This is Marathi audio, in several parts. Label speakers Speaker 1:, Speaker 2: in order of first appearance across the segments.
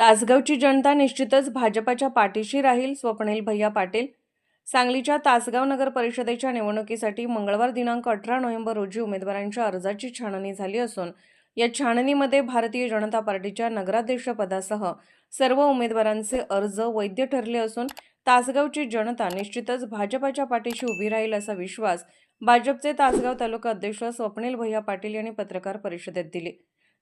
Speaker 1: तासगावची जनता निश्चितच भाजपाच्या पाठीशी राहील स्वप्नील भैया पाटील. सांगलीच्या तासगाव नगर परिषदेच्या निवडणुकीसाठी मंगळवार दिनांक अठरा नोव्हेंबर रोजी उमेदवारांच्या अर्जाची छाननी झाली असून या छाननीमध्ये भारतीय जनता पार्टीच्या नगराध्यक्षपदासह सर्व उमेदवारांचे अर्ज वैध ठरले असून तासगावची जनता निश्चितच भाजपाच्या पाठीशी उभी राहील असा विश्वास भाजपचे तासगाव तालुका अध्यक्ष स्वप्नील भैया पाटील यांनी पत्रकार परिषदेत दिली.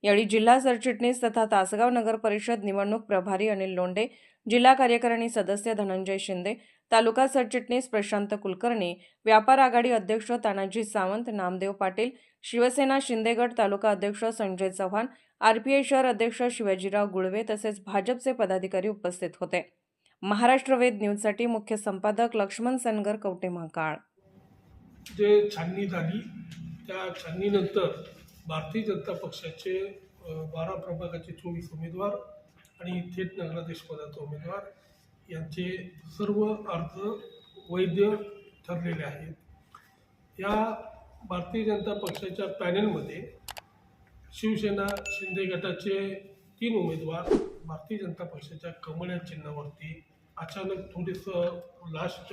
Speaker 1: यावेळी जिल्हा सरचिटणीस तथा तासगाव नगर परिषद निवडणूक प्रभारी अनिल लोंढे जिल्हा कार्यकारिणी सदस्य धनंजय शिंदे तालुका सरचिटणीस प्रशांत कुलकर्णी व्यापार आघाडी अध्यक्ष तानाजी सावंत नामदेव पाटील शिवसेना शिंदेगड तालुका अध्यक्ष संजय चव्हाण आरपीआय शहर अध्यक्ष शिवाजीराव गुळवे तसेच भाजपचे पदाधिकारी उपस्थित होते. महाराष्ट्र वेद न्यूजसाठी मुख्य संपादक लक्ष्मण सनगर कवटे महाकाळ
Speaker 2: जे छाननी झाली त्या छाननीनंतर भारतीय जनता पक्षाचे बारा प्रभागाचे चोवीस उमेदवार आणि थेट नगराध्यक्षपदाचा उमेदवार यांचे सर्व अर्ज वैध ठरलेले आहेत. या भारतीय जनता पक्षाच्या पॅनेलमध्ये शिवसेना शिंदे गटाचे तीन उमेदवार भारतीय जनता पक्षाच्या कमळ्या चिन्हावरती अचानक थोडंसं लास्ट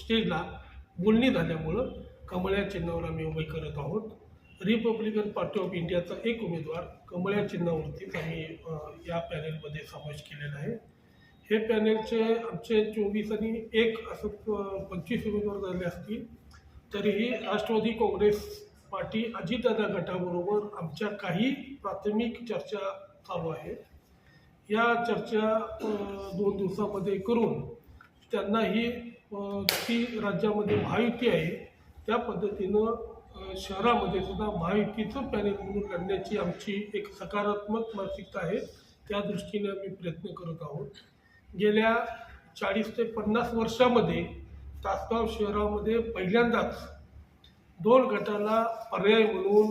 Speaker 2: स्टेजला बोलणी झाल्यामुळं कमळ या चिन्हावर आम्ही उभे करत आहोत. रिपब्लिकन पार्टी ऑफ इंडियाचा एक उमेदवार कमळ या चिन्हावरतीच आम्ही या पॅनेलमध्ये समावेश केलेला आहे. हे पॅनेलचे आमचे चोवीस आणि एक असं पंचवीस उमेदवार झाले असतील तरीही राष्ट्रवादी काँग्रेस पार्टी अजितदादा गटाबरोबर आमच्या काही प्राथमिक चर्चा चालू आहेत या चर्चा दोन दिवसामध्ये करून त्यांनाही ती राज्यामध्ये महायुती आहे त्या पद्धतीनं शहरामध्ये सुद्धा महायुतीचं पॅनल म्हणून लढण्याची आमची एक सकारात्मक मानसिकता आहे त्या दृष्टीने आम्ही प्रयत्न करत आहोत. गेल्या चाळीस ते पन्नास वर्षामध्ये तासगाव शहरामध्ये पहिल्यांदाच दोन गटाला पर्याय म्हणून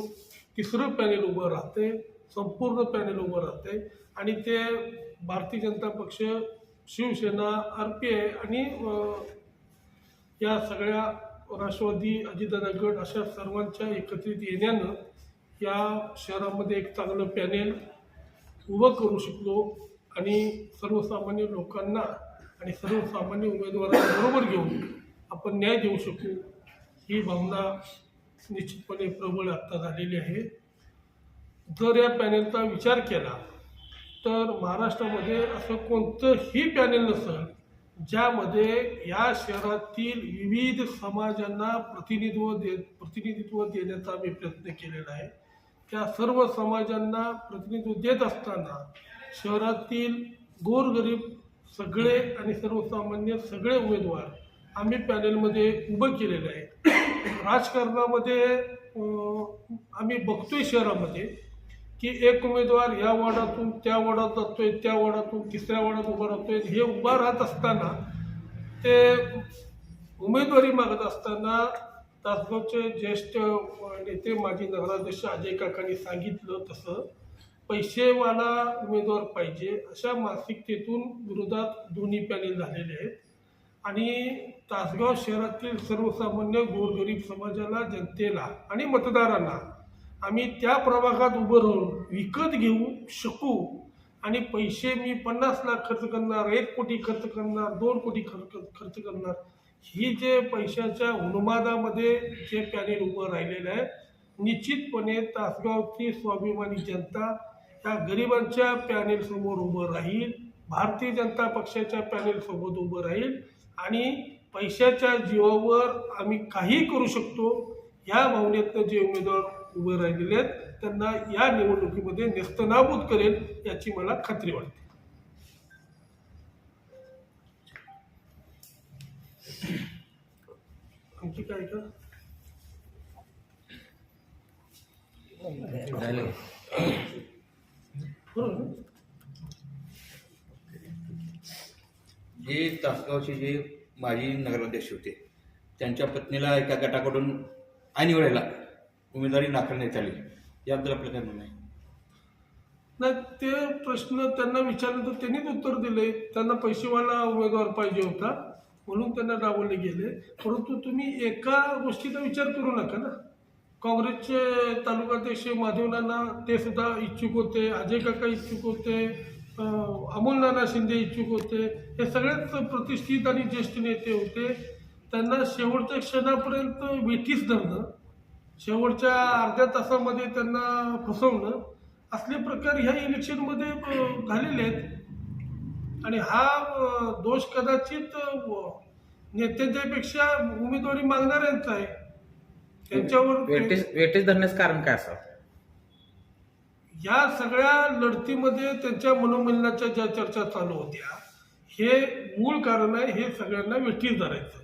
Speaker 2: तिसरं पॅनेल उभं राहते संपूर्ण पॅनेल उभं राहते आणि ते भारतीय जनता पक्ष शिवसेना आर पी आय आणि या सगळ्या राष्ट्रवादी अजितदादा गट अशा सर्वांच्या एकत्रित येण्यानं या शहरामध्ये एक चांगलं पॅनेल उभं करू शकलो आणि सर्वसामान्य लोकांना आणि सर्वसामान्य उमेदवारांना बरोबर घेऊन आपण न्याय देऊ शकू ही भावना निश्चितपणे प्रबळ आत्ता झालेली आहे. जर या पॅनेलचा विचार केला तर महाराष्ट्रामध्ये असं कोणतंही पॅनेल नसेल ज्यामध्ये या शहरातील विविध समाजांना प्रतिनिधित्व दे प्रतिनिधित्व देण्याचा आम्ही प्रयत्न केलेला आहे. त्या सर्व समाजांना प्रतिनिधित्व देत असताना शहरातील गोरगरीब सगळे आणि सर्वसामान्य सगळे उमेदवार आम्ही पॅनेलमध्ये उभं केलेले आहे. राजकारणामध्ये आम्ही बघतोय शहरामध्ये. की एक उमेदवार या वॉर्डातून त्या वॉर्डात जातोय त्या वॉर्डातून तिसऱ्या वॉर्डात उभा राहतोय हे उभा राहत असताना ते उमेदवारी मागत असताना तासगावचे ज्येष्ठ नेते माजी नगराध्यक्ष अजय काकांनी सांगितलं तसं पैसेवाला उमेदवार पाहिजे अशा मानसिकतेतून विरोधात दोन्ही पॅनेल झालेले आहेत. आणि तासगाव शहरातील सर्वसामान्य गोरगरीब समाजाला जनतेला आणि मतदारांना आम्ही त्या प्रभागात उभं राहून विकत घेऊ शकू. आणि पैसे मी पन्नास लाख खर्च करणार एक कोटी खर्च करणार दोन कोटी खर्च खर्च करणार. ही जे पैशाच्या उन्मादामध्ये जे पॅनेल उभं राहिलेलं आहे निश्चितपणे तासगावची स्वाभिमानी जनता त्या गरिबांच्या पॅनेल समोर उभं राहील भारतीय जनता पक्षाच्या पॅनेल उभं राहील आणि पैशाच्या जीवावर आम्ही काही करू शकतो या भावनेतनं जे उमेदवार उभे राहिलेले आहेत. त्यांना या निवडणुकीमध्ये नेस्तनाबूत करेल याची मला खात्री वाटते. आणखी काय का?
Speaker 3: जे तासगावचे जे माजी नगराध्यक्ष होते त्यांच्या पत्नीला एका गटाकडून ऐन वेळेला उमेदवारी नाकारण्यात आली. याबद्दल आपलं काय म्हणणं आहे
Speaker 2: नाही ते प्रश्न त्यांना विचारलं तर त्यांनीच उत्तर दिले. त्यांना पैसेवाला उमेदवार पाहिजे होता. म्हणून त्यांना डावलले गेले. परंतु तुम्ही एका गोष्टीचा विचार करू नका ना. काँग्रेसचे तालुकाध्यक्ष माधवनाना ते सुद्धा इच्छुक होते. अजय काका इच्छुक होते. अमोल नाना शिंदे इच्छुक होते. हे सगळेच प्रतिष्ठित आणि ज्येष्ठ नेते होते. त्यांना शेवटच्या क्षणापर्यंत वेठीच धरणं शेवटच्या अर्ध्या तासामध्ये त्यांना फसवणं असले प्रकार ह्या इलेक्शनमध्ये झालेले आहेत. आणि हा दोष कदाचित नेत्यांच्यापेक्षा उमेदवारी मागणाऱ्यांचा आहे. त्यांच्यावर
Speaker 4: वेटेज वेटेज धरण्याचं कारण काय असावं
Speaker 2: या सगळ्या लढतीमध्ये त्यांच्या मनोमिलनाच्या ज्या चर्चा चालू होत्या हे मूळ कारण आहे हे सगळ्यांना वेठीस धरायचं.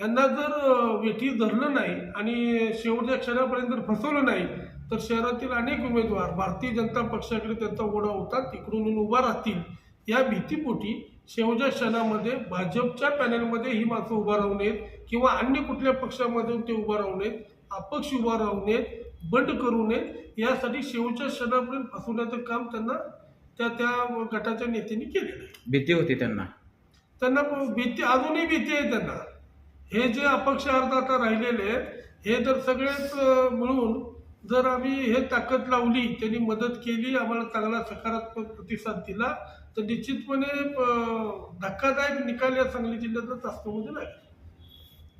Speaker 2: यांना जर अं, वेठीस धरलं नाही आणि शेवटच्या क्षणापर्यंत जर फसवलं नाही तर शहरातील अनेक उमेदवार भारतीय जनता पक्षाकडे त्यांचा ओढा होता तिकडून उभा राहतील. या भीतीपोटी शेवटच्या क्षणामध्ये भाजपच्या पॅनलमध्ये ही माणसं उभा राहू नयेत किंवा अन्य कुठल्या पक्षामधून ते उभा राहू नयेत अपक्ष उभा राहू नयेत बंड करू नयेत यासाठी शेवटच्या क्षणापर्यंत फसवण्याचं काम त्यांना त्या त्या गटाच्या नेत्यांनी केलेलं आहे.
Speaker 4: भीती होती त्यांना.
Speaker 2: त्यांना भीती अजूनही भीती आहे त्यांना. हे जे अपक्ष अर्थ आता राहिलेले आहेत हे जर सगळेच मिळून जर आम्ही हे ताकद लावली त्यांनी मदत केली आम्हाला चांगला सकारात्मक प्रतिसाद दिला तर निश्चितपणे धक्कादायक निकाल या सांगली जिल्ह्यातल्या तासगावमध्ये लागेल.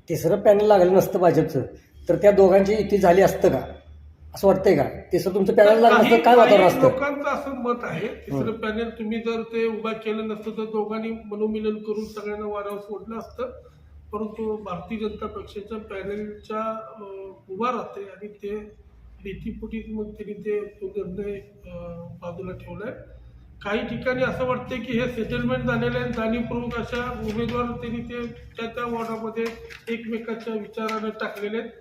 Speaker 5: तिसरं पॅनल लागलं नसतं भाजपचं. तर त्या दोघांची युती झाली असतं का? असं वाटतंय का? तिसरं तुमचं पॅनल लागलं काय वातावरण असतं?
Speaker 2: लोकांचं असं मत आहे. तिसरं पॅनेल तुम्ही जर ते उभा केलं नसतं तर दोघांनी मनोमिलन करून सगळ्यांना वाऱ्यावर सोडलं असतं. परंतु भारतीय जनता पक्षाच्या पॅनलच्या उभा राहते आणि ते भीतीपोटी मग त्यांनी ते तो निर्णय अं, बाजूला ठेवलाय. काही ठिकाणी असं वाटतंय की हे सेटलमेंट झालेले आहे. जाणीवपूर्वक अशा उमेदवार त्यांनी ते त्या त्या वॉर्डामध्ये एकमेकाच्या विचाराने टाकलेले आहेत.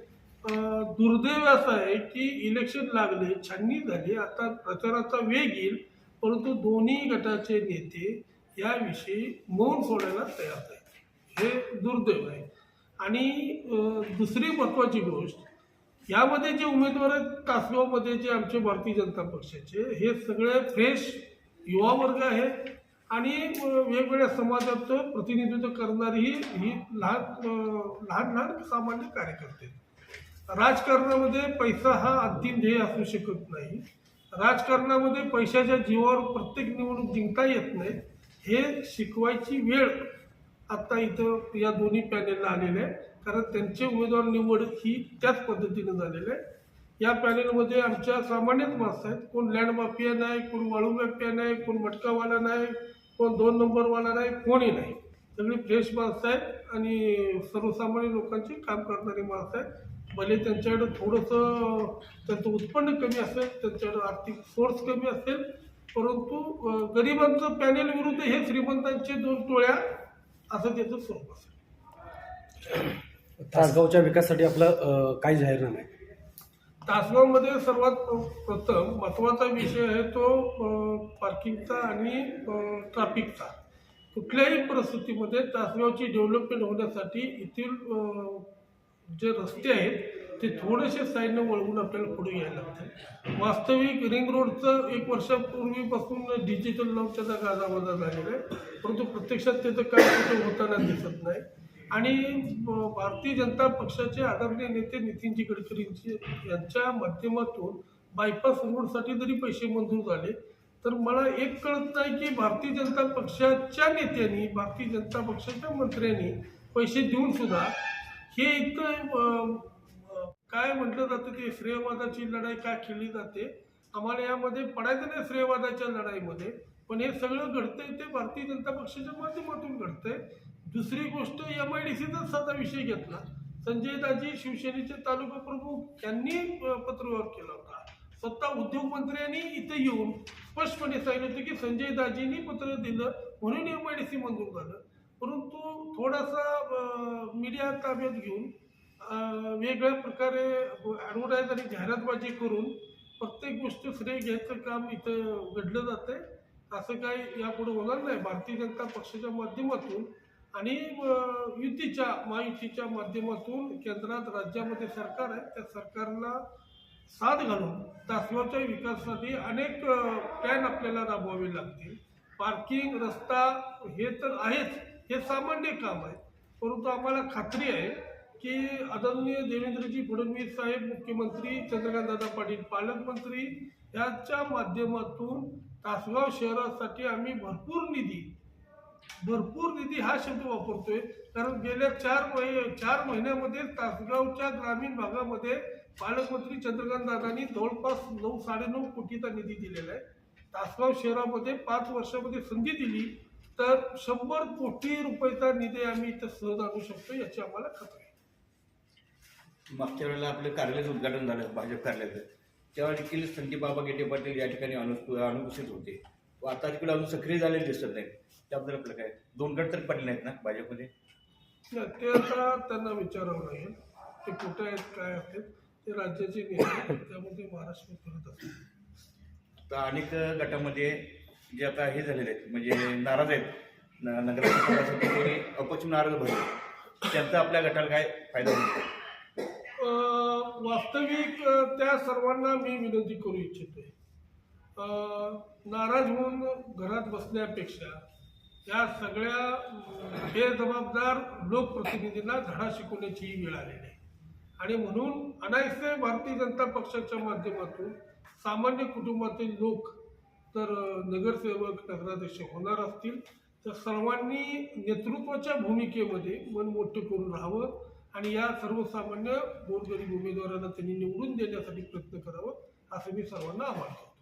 Speaker 2: दुर्दैव असं आहे की इलेक्शन लागले छाननी झाली आता प्रचाराचा वेग येईल परंतु दोन्ही गटाचे नेते याविषयी मौन सोडायला तयार आहेत हे दुर्दैव आहे. आणि दुसरी महत्त्वाची गोष्ट यामध्ये जे उमेदवार आहेत कासगावमध्ये जे आमचे भारतीय जनता पक्षाचे हे सगळे फ्रेश युवा वर्ग आहे आणि वेगवेगळ्या समाजाचं प्रतिनिधित्व करणारी ही ही लहान लहान लहान सामान्य कार्यकर्ते राजकारणामध्ये पैसा हा अंतिम ध्येय असू शकत नाही. राजकारणामध्ये पैशाच्या जीवावर प्रत्येक निवडणूक जिंकता येत नाही. हे शिकवायची वेळ आत्ता इथं या दोन्ही पॅनेलला आलेले आहे कारण त्यांचे उमेदवार निवड ही त्याच पद्धतीनं झालेलं आहे. या पॅनेलमध्ये आमच्या सामान्यच माणसं आहेत. कोण लँड माफिया नाही कोण वाळू माफिया नाही कोण मटकावाला नाही कोण दोन नंबरवाला नाही कोणी नाही. सगळी फ्रेश माणसं आहेत आणि सर्वसामान्य लोकांची काम करणारी माणसं आहेत. भले त्यांच्याकडं थोडंसं त्यांचं उत्पन्न कमी असेल त्यांच्याकडं आर्थिक सोर्स कमी असेल परंतु गरिबांचं पॅनेल विरुद्ध हे श्रीमंतांचे दोन टोळ्या असं त्याचं स्वरूप असेल
Speaker 6: तासगावच्या विकासासाठी आपलं काय जाहीरनामा आहे
Speaker 2: तासगावमध्ये सर्वात प्रथम महत्त्वाचा विषय आहे तो पार्किंगचा आणि ट्रॅफिकचा कुठल्याही परिस्थितीमध्ये तासगावची डेव्हलपमेंट होण्यासाठी येथील जे रस्ते आहेत ते थोडेसे साईडनं वळवून आपल्याला पुढे यायला लागते वास्तविक रिंग रोडचं एक वर्षापूर्वीपासून डिजिटल लॉकच्या गाजावाजा झालेला आहे. परंतु प्रत्यक्षात त्याचं काय कुठे होताना दिसत नाही. आणि भारतीय जनता पक्षाचे आदरणीय नेते नितीनजी गडकरी यांच्या माध्यमातून बायपास रोडसाठी जरी पैसे मंजूर झाले तर मला एक कळत नाही की भारतीय जनता पक्षाच्या नेत्यांनी भारतीय जनता पक्षाच्या मंत्र्यांनी पैसे देऊन सुद्धा हे इतकं काय म्हटलं जातं की श्रेयवादाची लढाई काय खेळली जाते? आम्हाला यामध्ये पडायचं नाही श्रेयवादाच्या लढाईमध्ये पण हे सगळं घडतंय ते भारतीय जनता पक्षाच्या माध्यमातून घडतंय. दुसरी गोष्ट एम आय डी सीचाच साधा विषय घेतला. संजय दाजी शिवसेनेचे तालुका प्रमुख यांनी पत्रव्यवहार केला होता. स्वतः उद्योगमंत्र्यांनी इथे येऊन स्पष्टपणे सांगितलं होतं की संजय दाजींनी पत्र दिलं म्हणून एम आय डी सी मंजूर झालं. परंतु थोडासा मीडिया ताब्यात घेऊन वेगळ्या प्रकारे ॲडव्हर्टाईज आणि जाहिरातबाजी करून प्रत्येक गोष्ट श्रेय घ्यायचं काम इथं घडलं जातंय. असं काही यापुढे होणार नाही. भारतीय जनता पक्षाच्या माध्यमातून आणि युतीच्या महायुतीच्या माध्यमातून केंद्रात राज्यामध्ये सरकार आहे. त्या सरकारला साथ घालून तासगावच्या विकासासाठी अनेक प्लॅन आपल्याला राबवावे लागतील. पार्किंग रस्ता हे तर आहेच. हे सामान्य काम आहे. परंतु आम्हाला खात्री आहे की आदरणीय देवेंद्रजी फडणवीस साहेब मुख्यमंत्री चंद्रकांतदादा पाटील पालकमंत्री याच्या माध्यमातून तासगाव शहरासाठी आम्ही भरपूर निधी भरपूर निधी हा शब्द वापरतोय. कारण गेल्या चार महि चार महिन्यामध्ये तासगावच्या ग्रामीण भागामध्ये पालकमंत्री चंद्रकांत दादांनी जवळपास नऊ साडेनऊ कोटीचा निधी दिलेला आहे. तासगाव शहरामध्ये पाच वर्षामध्ये संधी दिली. तर शंभर कोटी रुपयाचा निधी आम्ही इथं सहज आणू शकतो याची आम्हाला खात्री आहे.
Speaker 3: मागच्या वेळेला आपलं कार्यालयाचं उद्घाटन झालं भाजप कार्यालयाचं तेव्हा देखील संदीप बाबा गेटे पाटील या ठिकाणी अनु अनुपस्थित होते. व आता तिकडे अजून सक्रिय झालेले दिसत नाहीत. त्याबद्दल आपलं काय? दोन गट तर पडले नाहीत ना भाजपमध्ये?
Speaker 2: नाही, ते आता त्यांना विचारावं लागेल. ते कुठे आहेत काय आहेत ते राज्याचे नेते आहेत, त्यामध्ये महाराष्ट्र करत असतात
Speaker 3: आता अनेक गटामध्ये जे आता हे झालेले आहेत म्हणजे नाराज आहेत नगराध्यक्ष नगराध्यक्षपदासाठी अपक्ष नाराज भरले त्यांचा आपल्या गटाला काय फायदा होईल?
Speaker 2: वास्तविक त्या सर्वांना मी विनंती करू इच्छितो. नाराज होऊन घरात बसण्यापेक्षा या सगळ्या बेजबाबदार लोकप्रतिनिधींना धडा शिकवण्याची वेळ आलेली आहे. आणि म्हणून अनायसे भारतीय जनता पक्षाच्या माध्यमातून सामान्य कुटुंबातील लोक तर नगरसेवक नगराध्यक्ष होणार असतील. तर सर्वांनी नेतृत्वाच्या भूमिकेमध्ये मन मोठं करून राहावं आणि या सर्वसामान्य गोरगरीब उमेदवारांना त्यांनी निवडून देण्यासाठी प्रयत्न करावं असं मी सर्वांना आवाहन करतो.